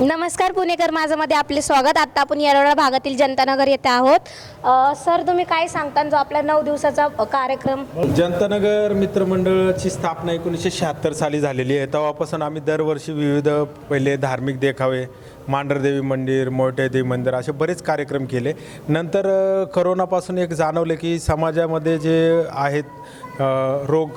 नमस्कार पुणेकर माझ्यामध्ये आपले स्वागत. आता आपण येरवडा भागातील जनतानगर येथे आहोत. सर तुम्ही काय सांगता? जो आपला नऊ दिवसाचा कार्यक्रम जनतानगर मित्रमंडळाची स्थापना एकोणीसशे शहात्तर साली झालेली आहे. तेव्हापासून आम्ही दरवर्षी विविध पहिले धार्मिक देखावे मांढरदेवी मंदिर मोठेदेवी मंदिर असे बरेच कार्यक्रम केले. नंतर करोनापासून एक जाणवलं की समाजामध्ये जे आहेत रोग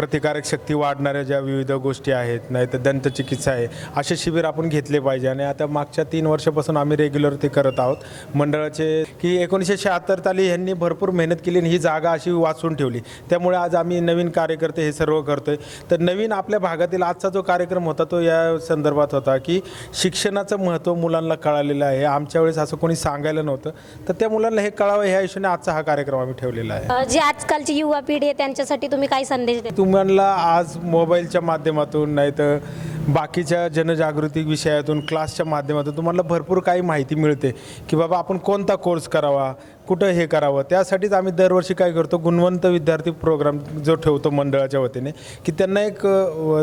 प्रतिकारक शक्ती वाढणाऱ्या ज्या विविध गोष्टी आहेत नाही तर दंतचिकित्सा आहे असे शिबिर आपण घेतले पाहिजे. आणि आता मागच्या तीन वर्षापासून आम्ही रेग्युलर ते करत आहोत. मंडळाचे की एकोणीसशे शहात्तर साली ह्यांनी भरपूर मेहनत केली आणि ही जागा अशी वाचून ठेवली. त्यामुळे आज आम्ही नवीन कार्यकर्ते हे सर्व करतोय. तर नवीन आपल्या भागातील आजचा जो कार्यक्रम होता तो या संदर्भात होता की शिक्षणाचं महत्त्व मुलांना कळालेलं आहे. आमच्या वेळेस असं कोणी सांगायला नव्हतं. तर त्या मुलांना हे कळावं ह्या हिशोबाने आजचा हा कार्यक्रम आम्ही ठेवलेला आहे. जी आजकालची युवा पिढी आहे त्यांच्यासाठी तुम्ही काय संदेश देता? तुम्हाला आज मोबाईलच्या माध्यमातून नाही तर बाकीच्या जनजागृती विषयातून क्लासच्या माध्यमातून तुम्हाला भरपूर काही माहिती मिळते की बाबा आपण कोणता कोर्स करावा कुठं हे करावं? त्यासाठीच आम्ही दरवर्षी काय करतो गुणवंत विद्यार्थी प्रोग्राम जो ठेवतो मंडळाच्या वतीने की त्यांना एक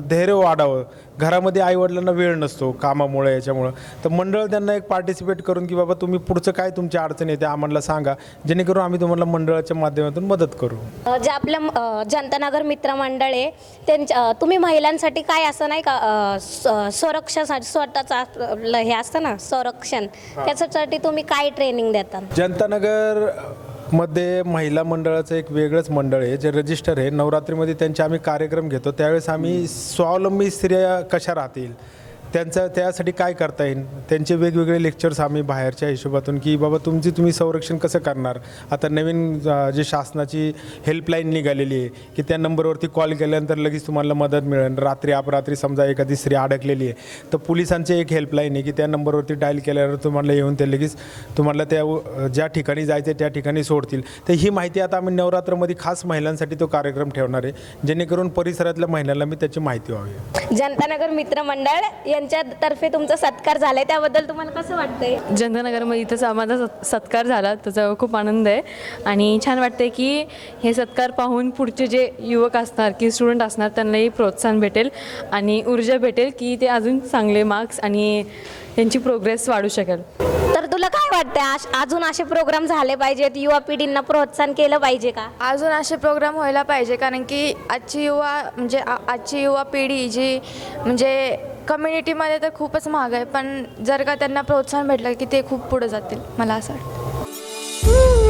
धैर्य वाढावं. घरामध्ये आईवडिलांना वेळ नसतो कामामुळे याच्यामुळं. तर मंडळ त्यांना एक पार्टिसिपेट करून की बाबा तुम्ही पुढचं काय तुमची अडचण येते आम्हाला सांगा जेणेकरून आम्ही तुम्हाला मंडळाच्या माध्यमातून मदत करू. जे आपलं जनतानगर मित्र मंडळ आहे त्यांच्या तुम्ही महिलांसाठी काय असं नाही का स- संरक्षणासाठी स्वतःचं आपलं हे असतं ना संरक्षण. त्याच्यासाठी तुम्ही काय ट्रेनिंग देता? जनतानगरमध्ये महिला मंडळाचं एक वेगळंच मंडळ आहे जे रजिस्टर आहे. नवरात्रीमध्ये त्यांचे आम्ही कार्यक्रम घेतो. त्यावेळेस आम्ही स्वावलंबी स्त्रिया कशा राहतील? त्यांचं त्यासाठी काय करता येईल? त्यांचे वेगवेगळे लेक्चर्स आम्ही बाहेरच्या हिशोबातून की बाबा तुमची तुम्ही संरक्षण कसं करणार? आता नवीन जे शासनाची हेल्पलाईन निघालेली आहे की त्या नंबरवरती कॉल केल्यानंतर लगेच तुम्हाला मदत मिळेल. रात्री अपरात्री समजा एखादी स्त्री अडकलेली आहे तर पोलिसांची एक हेल्पलाईन आहे की त्या नंबरवरती डायल केल्यावर तुम्हाला येऊन ते लगेच तुम्हाला त्या ज्या ठिकाणी जायचं त्या ठिकाणी सोडतील. तर ही माहिती आता आम्ही नवरात्रमध्ये खास महिलांसाठी तो कार्यक्रम ठेवणार आहे. जेणेकरून परिसरातल्या महिलांना मी त्याची माहिती व्हावी. जनतानगर मित्र यांच्यातर्फे तुमचा सत्कार झालाय. त्याबद्दल तुम्हाला कसं वाटतंय? जनतानगरमध्ये इथंच माझा सत्- सत्कार झाला त्याचा खूप आनंद आहे. आणि छान वाटते की हे सत्कार पाहून पुढचे जे युवक असणार की स्टुडंट असणार त्यांनाही प्रोत्साहन भेटेल आणि ऊर्जा भेटेल की ते अजून चांगले मार्क्स आणि त्यांची प्रोग्रेस वाढू शकेल. तर तुला काय वाटतंय? आश- अजून असे प्रोग्राम झाले पाहिजेत युवा पिढींना प्रोत्साहन केलं पाहिजे का? अजून असे प्रोग्राम व्हायला पाहिजे कारण की आजची युवा म्हणजे आ- आजची युवा पिढी जी म्हणजे कम्युनिटीमध्ये तर खूपच महाग आहे पण जर का त्यांना प्रोत्साहन भेटलं की ते खूप पुढे जातील मला असं वाटतं.